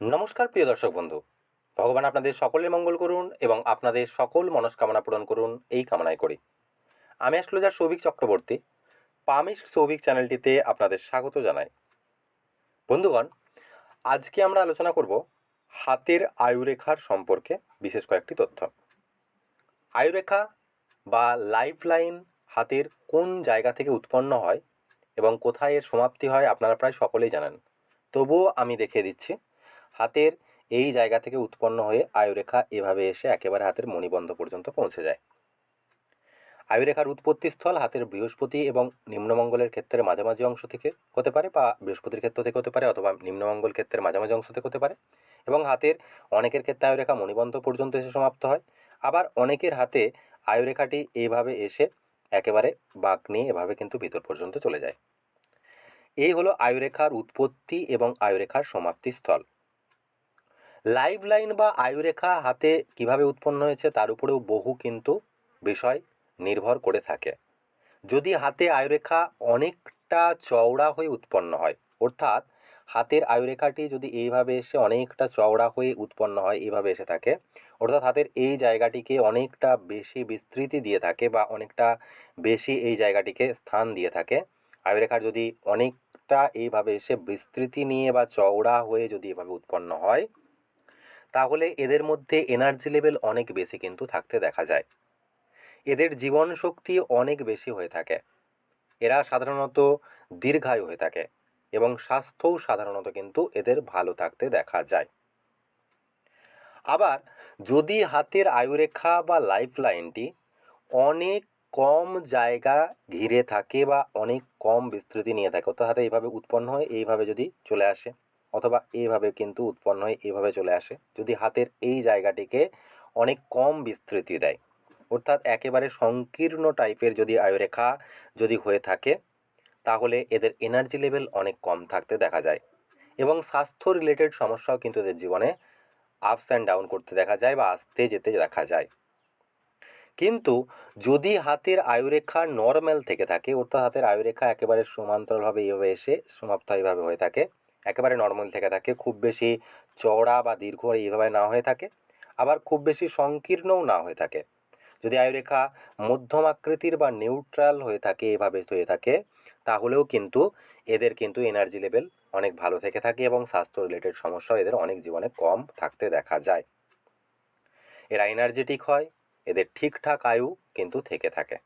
নমস্কার, প্রিয় দর্শক বন্ধু। ভগবান আপনাদের সকলের মঙ্গল করুন এবং আপনাদের সকল মনস্কামনা পূরণ করুন এই কামনাই করি। আমি অ্যাস্ট্রোলজার সৌভিক চক্রবর্তী। পামিশ সৌভিক চ্যানেলটিতে আপনাদের স্বাগত জানাই। বন্ধুগণ, আজকে আমরা আলোচনা করব হাতের আয়ুরেখার সম্পর্কে বিশেষ কয়েকটি তথ্য। আয়ুরেখা বা লাইফ লাইন হাতের কোন জায়গা থেকে উৎপন্ন হয় এবং কোথায় এর সমাপ্তি হয় আপনারা প্রায় সকলেই জানেন। তবুও আমি দেখিয়ে দিচ্ছি। হাতের এই জায়গা থেকে উৎপন্ন হয়ে আয়ুরেখা এভাবে এসে একেবারে হাতের মণিবন্ধ পর্যন্ত পৌঁছে যায়। আয়ুরেখার উৎপত্তিস্থল হাতের বৃহস্পতি এবং নিম্নমঙ্গলের ক্ষেত্রের মাঝামাঝি অংশ থেকে হতে পারে বা বৃহস্পতির ক্ষেত্র থেকে হতে পারে অথবা নিম্নমঙ্গল ক্ষেত্রের মাঝামাঝি অংশ থেকে হতে পারে এবং হাতের অনেকের ক্ষেত্রে আয়ুরেখা মণিবন্ধ পর্যন্ত এসে সমাপ্ত হয়। আবার অনেকের হাতে আয়ুরেখাটি এইভাবে এসে একেবারে বাঁক নিয়ে এভাবে কিন্তু ভিতর পর্যন্ত চলে যায়। এই হলো আয়ুরেখার উৎপত্তি এবং আয়ুরেখার সমাপ্তি স্থল লাইভ লাইন বা আয়ুরেখা হাতে কীভাবে উৎপন্ন হয়েছে তার উপরেও বহু কিন্তু বিষয় নির্ভর করে থাকে। যদি হাতে আয়ুরেখা অনেকটা চওড়া হয়ে উৎপন্ন হয়, অর্থাৎ হাতের আয়ুরেখাটি যদি এইভাবে এসে অনেকটা চওড়া হয়ে উৎপন্ন হয়, এইভাবে এসে থাকে, অর্থাৎ হাতের এই জায়গাটিকে অনেকটা বেশি বিস্তৃতি দিয়ে থাকে বা অনেকটা বেশি এই জায়গাটিকে স্থান দিয়ে থাকে, আয়ুরেখার যদি অনেকটা এইভাবে এসে বিস্তৃতি নিয়ে বা চওড়া হয়ে যদি এভাবে উৎপন্ন হয় তাহলে এদের মধ্যে এনার্জি লেভেল অনেক বেশি কিন্তু থাকতে দেখা যায়। এদের জীবন শক্তি অনেক বেশি হয়ে থাকে। এরা সাধারণত দীর্ঘায়ু হয়ে থাকে এবং স্বাস্থ্যও সাধারণত কিন্তু এদের ভালো থাকতে দেখা যায়। আবার যদি হাতের আয়ুরেখা বা লাইফ লাইনটি অনেক কম জায়গা ঘিরে থাকে বা অনেক কম বিস্তৃতি নিয়ে থাকে, অর্থাৎ হাতে এইভাবে উৎপন্ন হয়, এইভাবে যদি চলে আসে অথবা এইভাবে কিন্তু উৎপন্ন হয়ে এইভাবে চলে আসে। যদি হাতের এই জায়গাটিকে অনেক কম বিস্তৃতি দেয়, অর্থাৎ একেবারে সংকীর্ণ টাইপের যদি আয়ুরেখা যদি হয়ে থাকে, তাহলে এদের এনার্জি লেভেল অনেক কম থাকতে দেখা যায়। এবং স্বাস্থ্য রিলেটেড সমস্যাও কিন্তু এদের জীবনে আপস অ্যান্ড ডাউন করতে দেখা যায় বা আসতে যেতে দেখা যায়। কিন্তু যদি হাতের আয়ুরেখা নর্মাল থেকে থাকে, অর্থাৎ হাতের আয়ুরেখা একেবারে সমান্তরালভাবে এইভাবে এসে সমাপ্ত এইভাবে হয়ে থাকে একেবারে নর্মাল থেকে থাকে। খুব বেশি চওড়া বা দীর্ঘ এইভাবে না হয়ে থাকে। আবার খুব বেশি সংকীর্ণও না হয়ে থাকে। যদি আয়ুরেখা মধ্যম আকৃতির বা নিউট্রাল হয়ে থাকে, এভাবে হয়ে থাকে, তাহলেও কিন্তু এদের কিন্তু এনার্জি লেভেল অনেক ভালো থেকে থাকে এবং স্বাস্থ্য রিলেটেড সমস্যা এদের অনেক জীবনে কম থাকতে দেখা যায়। এরা এনার্জেটিক হয়, এদের ঠিকঠাক আয়ু কিন্তু থেকে থাকে।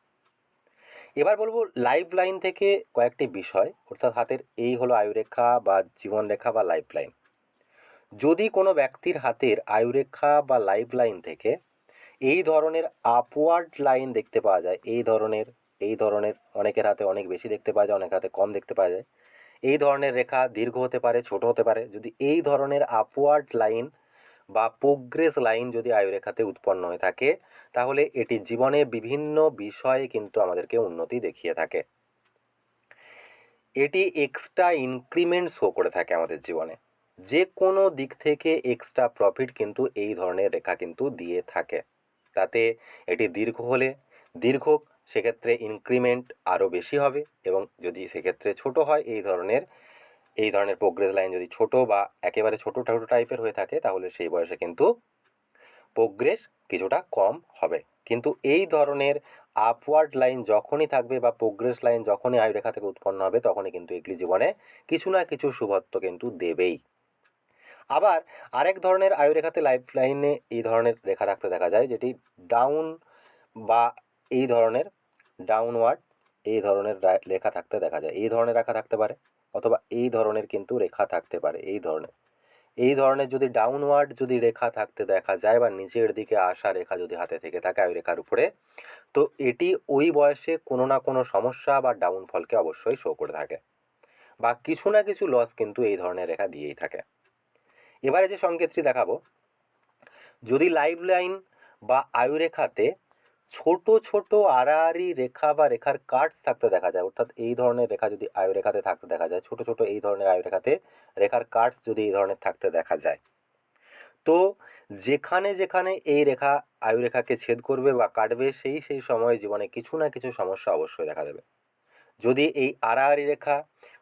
এবার বলব লাইফ লাইন থেকে কয়েকটি বিষয়, অর্থাৎ হাতের এই হলো আয়ুরেখা বা জীবনরেখা বা লাইফ লাইন যদি কোনো ব্যক্তির হাতের আয়ুরেখা বা লাইফ লাইন থেকে এই ধরনের আপওয়ার্ড লাইন দেখতে পাওয়া যায়, এই ধরনের এই ধরনের অনেকের হাতে অনেক বেশি দেখতে পাওয়া যায়, অনেকের হাতে কম দেখতে পাওয়া যায়, এই ধরনের রেখা দীর্ঘ হতে পারে, ছোট হতে পারে, যদি এই ধরনের আপওয়ার্ড লাইন বা প্রোগ্রেস লাইন যদি আয়ুরেখাতে উৎপন্ন হয়ে থাকে, তাহলে এটি জীবনে বিভিন্ন বিষয়ে কিন্তু আমাদেরকে উন্নতি দেখিয়ে থাকে। এটি এক্সট্রা ইনক্রিমেন্ট শো করে থাকে আমাদের জীবনে। যে কোনো দিক থেকে এক্সট্রা প্রফিট কিন্তু এই ধরনের রেখা কিন্তু দিয়ে থাকে। তাতে এটি দীর্ঘ হলে দীর্ঘ, সেক্ষেত্রে ইনক্রিমেন্ট আরও বেশি হবে এবং যদি সেক্ষেত্রে ছোট হয়, এই ধরনের এই ধরনের প্রোগ্রেস লাইন যদি ছোট বা একেবারে ছোটো ছোটো টাইপের হয়ে থাকে, তাহলে সেই বয়সে কিন্তু প্রোগ্রেস কিছুটা কম হবে। কিন্তু এই ধরনের আপওয়ার্ড লাইন যখনই থাকবে বা প্রোগ্রেস লাইন যখনই আয়ুরেখা থেকে উৎপন্ন হবে, তখনই কিন্তু এগুলি জীবনে কিছু না কিছু শুভত্ব কিন্তু দেবেই। আবার আরেক ধরনের আয়ুরেখাতে লাইফ লাইনে এই ধরনের রেখা রাখতে দেখা যায়, যেটি ডাউন বা এই ধরনের ডাউনওয়ার্ড এই ধরনের রেখা থাকতে দেখা যায়। এই ধরনের রেখা থাকতে পারে। অথবা এই ধরনের কিন্তু রেখা থাকতে পারে, এই ধরনের। এই ধরনের যদি ডাউনওয়ার্ড যদি রেখা থাকতে দেখা যায় বা নিচের দিকে আসা রেখা যদি হাতে থেকে থাকে ওই রেখার উপরে, তো এটি ওই বয়সে কোনো না কোনো সমস্যা বা ডাউনফলকে অবশ্যই শো করে থাকে। বা কিছু না কিছু লস কিন্তু এই ধরনের রেখা দিয়েই থাকে। এবারে যে সংকেতটি দেখাবো, যদি লাইভ লাইন বা আয়ুরেখাতে ছোট ছোট আড়াআড়ি রেখা বা রেখার কাটস থাকতে দেখা যায়। অর্থাৎ এই ধরনের রেখা যদি আয়ুরেখাতে থাকতে দেখা যায়, ছোট ছোট এই ধরনের আয়ুরেখাতে রেখার কাটস যদি এই ধরনের থাকতে দেখা যায়। তো যেখানে যেখানে এই রেখা আয়ুরেখাকে ছেদ করবে বা কাটবে, সেই সেই সময় জীবনে কিছু না কিছু সমস্যা অবশ্যই দেখা দেবে। যদি এই আড়াআড়ি রেখা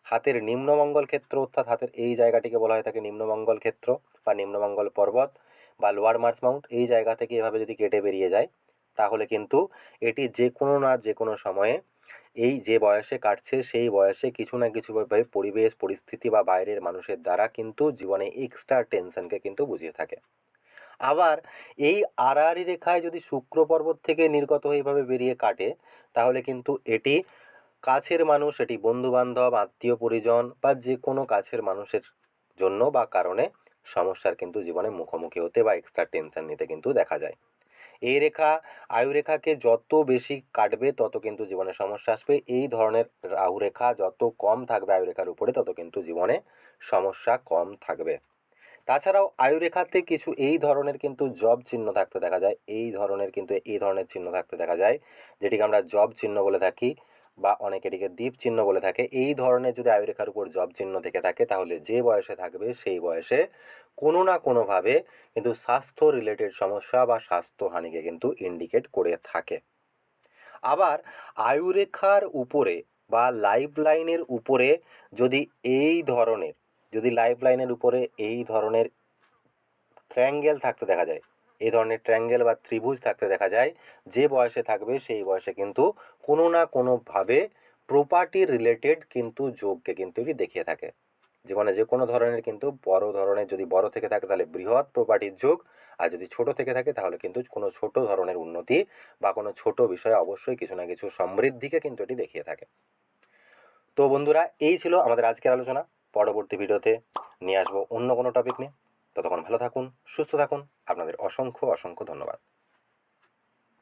হাতের নিম্নমঙ্গল ক্ষেত্র, অর্থাৎ হাতের এই জায়গাটিকে বলা হয় থাকে নিম্নমঙ্গল ক্ষেত্র বা নিম্নমঙ্গল পর্বত বা লোয়ার মার্চ মাউন্ট, এই জায়গা থেকে এভাবে যদি কেটে বেরিয়ে যায় তাহলে কিন্তু এটি যে কোনো না যে কোনো সময়ে এই যে বয়সে কাটছে, সেই বয়সে কিছু না কিছুভাবে পরিবেশ, পরিস্থিতি বা বাইরের মানুষের দ্বারা কিন্তু জীবনে এক্সট্রা টেনশনকে কিন্তু বুঝিয়ে থাকে। আবার এই আড়াআড়ি রেখায় যদি শুক্র পর্বত থেকে নির্গত এইভাবে বেরিয়ে কাটে, তাহলে কিন্তু এটি কাছের মানুষ, এটি বন্ধুবান্ধব, আত্মীয় পরিজন বা যে কোনো কাছের মানুষের জন্য বা কারণে সমস্যার কিন্তু জীবনে মুখোমুখি হতে বা এক্সট্রা টেনশন নিতে কিন্তু দেখা যায়। এই রেখা, আয়ু রেখাকে যত বেশি কাটবে তত কিন্তু জীবনে সমস্যা আসবে। এই ধরনের রাহু রেখা যত কম থাকবে আয়ু রেখার উপরে তত কিন্তু জীবনে সমস্যা কম থাকবে। তাছাড়াও আয়ু রেখাতে কিছু এই ধরনের কিন্তু জব চিহ্ন থাকতে দেখা যায়। এই ধরনের কিন্তু এই ধরনের চিহ্ন থাকতে দেখা যায়, যেটিকে আমরা জব চিহ্ন বলে থাকি বা অনেকে এটিকে দ্বীপ চিহ্ন বলে থাকে। এই ধরনের যদি আয়ু রেখার উপর জব চিহ্ন থেকে থাকে তাহলে যে বয়সে থাকবে সেই বয়সে কোনো না কোনোভাবে কিন্তু স্বাস্থ্য রিলেটেড সমস্যা বা স্বাস্থ্যহানিকে কিন্তু ইন্ডিকেট করে থাকে। আবার আয়ুরেখার উপরে বা লাইফ লাইনের উপরে যদি এই ধরনের, যদি লাইফ লাইনের উপরে এই ধরনের ট্রায়াঙ্গেল থাকতে দেখা যায়, এই ধরনের ট্রায়াঙ্গেল বা ত্রিভুজ থাকতে দেখা যায়, যে বয়সে থাকবে সেই বয়সে কিন্তু কোনো না কোনোভাবে প্রপার্টি রিলেটেড কিন্তু যোগকে কিন্তু এটি দেখিয়ে থাকে। জীবনে যে কোনো ধরনের কিন্তু বড় ধরনের যদি বড় থেকে থাকে তাহলে বৃহৎ প্রপার্টির যোগ। আর যদি ছোট থেকে থাকে তাহলে কিন্তু কোনো ছোট ধরনের উন্নতি বা কোনো ছোট বিষয়ে অবশ্যই কিছু না কিছু সমৃদ্ধিকে কিন্তু এটি দেখিয়ে থাকে। তো বন্ধুরা, এই ছিল আমাদের আজকের আলোচনা। পরবর্তী ভিডিওতে নিয়ে আসব অন্য কোনো টপিক নিয়ে। ততক্ষণ ভালো থাকুন, সুস্থ থাকুন। আপনাদের অসংখ্য অসংখ্য ধন্যবাদ।